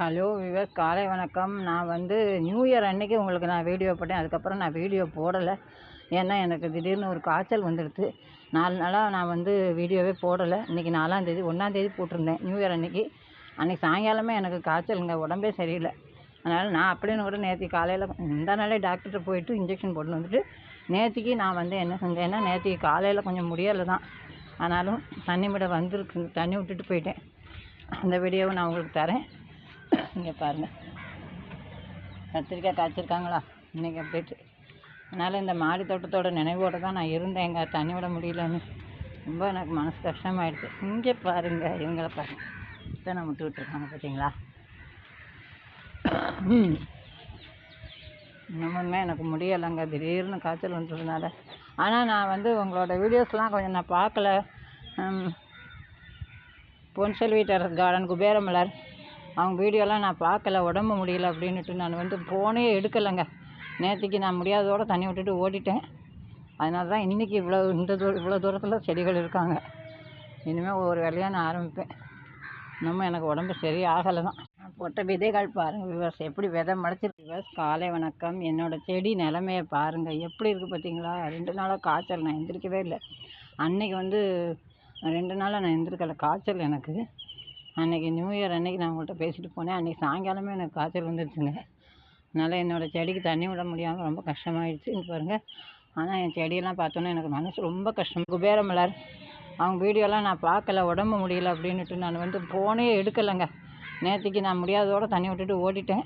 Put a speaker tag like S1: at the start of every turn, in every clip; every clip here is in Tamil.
S1: ஹலோ விவேக் காலை வணக்கம். நான் வந்து நியூ இயர் அன்னைக்கு உங்களுக்கு நான் வீடியோ போட்டேன். அதுக்கப்புறம் நான் வீடியோ போடலை. ஏன்னா எனக்கு திடீர்னு ஒரு காய்ச்சல் வந்துடுது நாலு நாளாக நான் வந்து வீடியோவே போடலை. இன்றைக்கி நாலாந்தேதி ஒன்றாந்தேதி போட்டிருந்தேன் நியூ இயர் அன்னைக்கு. அன்றைக்கி சாயங்காலமே எனக்கு காய்ச்சலுங்க. உடம்பே சரியில்லை. அதனால் நான் அப்படின்னு கூட நேற்று காலையில் இந்த நாளே டாக்டர்கிட்ட போயிட்டு இன்ஜெக்ஷன் போட்டு வந்துட்டு நேற்றுக்கு நான் வந்து என்ன செஞ்சேன்னா நேற்றுக்கு காலையில் கொஞ்சம் முடியலை தான். ஆனாலும் தண்ணி விட வந்துருக்கு. தண்ணி விட்டுட்டு போயிட்டேன். அந்த வீடியோவை நான் உங்களுக்கு தரேன். இங்கே பாருங்கள் கத்திரிக்காய் காய்ச்சிருக்காங்களா? இன்றைக்கி போயிட்டு அதனால் இந்த மாடி தோட்டத்தோட நினைவோடு தான் நான் இருந்தேன். எங்க தண்ணி விட முடியலன்னு. ரொம்ப எனக்கு மனசு கஷ்டமாயிடுச்சு. இங்கே பாருங்கள் இவங்கள பாருங்கள் இத்தனை முட்டு விட்டுருக்காங்க பார்த்தீங்களா இன்னமுமே எனக்கு முடியலைங்க. திடீர்னு காய்ச்சல் வந்ததுனால. ஆனால் நான் வந்து உங்களோட வீடியோஸ்லாம் கொஞ்சம் நான் பார்க்கல. பொன்செல்வீட்டர் பொன்செல்வி டெரஸ் கார்டன் குபேரமலர். அவங்க வீடியோலாம் நான் பார்க்கல உடம்பு முடியல அப்படின்னுட்டு நான் வந்து ஃபோனே எடுக்கலைங்க. நேற்றுக்கு நான் முடியாததோட தண்ணி விட்டுட்டு ஓடிட்டேன். அதனால தான் இன்றைக்கி இவ்வளோ இந்த தூரம் இவ்வளோ தூரத்தில் செடிகள் இருக்காங்க. இனிமேல் ஒவ்வொரு வேலையாக நான் ஆரம்பிப்பேன். இன்னமும் எனக்கு உடம்பு சரியாகலை தான். போட்ட விதைகள் பாருங்கள் விவஸ் எப்படி விதை முளைச்சிருக்கு விவஸ் காலை வணக்கம். என்னோடய செடி நிலமையை பாருங்கள் எப்படி இருக்குது பார்த்தீங்களா? ரெண்டு நாளாக காய்ச்சல் நான் எந்திரிக்கவே இல்லை. அன்னைக்கு வந்து ரெண்டு நாளாக நான் எந்திரிக்கலை. காய்ச்சல் எனக்கு. அன்றைக்கி நியூ இயர் அன்னைக்கு நான் உங்கள்கிட்ட பேசிட்டு போனேன். அன்றைக்கி சாயங்காலமே எனக்கு காய்ச்சல் வந்துருச்சுங்க. அதனால் என்னோடய செடிக்கு தண்ணி விட முடியாமல் ரொம்ப கஷ்டமாயிடுச்சு. பாருங்கள் ஆனால் என் செடியெல்லாம் பார்த்தோன்னே எனக்கு மனசு ரொம்ப கஷ்டம். குபேரமலர் அவங்க வீடியோலாம் நான் பார்க்கல உடம்பு முடியல அப்படின்னுட்டு நான் வந்து ஃபோனே எடுக்கலைங்க. நேற்றுக்கு நான் முடியாததோட தண்ணி விட்டுட்டு ஓடிட்டேன்.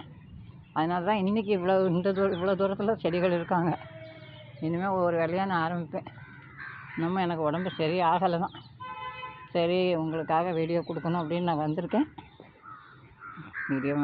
S1: அதனால தான் இன்றைக்கி இவ்வளோ இந்த தூரம் இவ்வளோ தூரத்தில் செடிகள் இருக்காங்க. இனிமேல் ஒவ்வொரு வேலையாக நான் ஆரம்பிப்பேன். இன்னமும் எனக்கு உடம்பு சரியாகலை தான். சரி உங்களுக்காக வீடியோ கொடுக்கணும் அப்படின்னு நான் வந்திருக்கேன். வீடியோ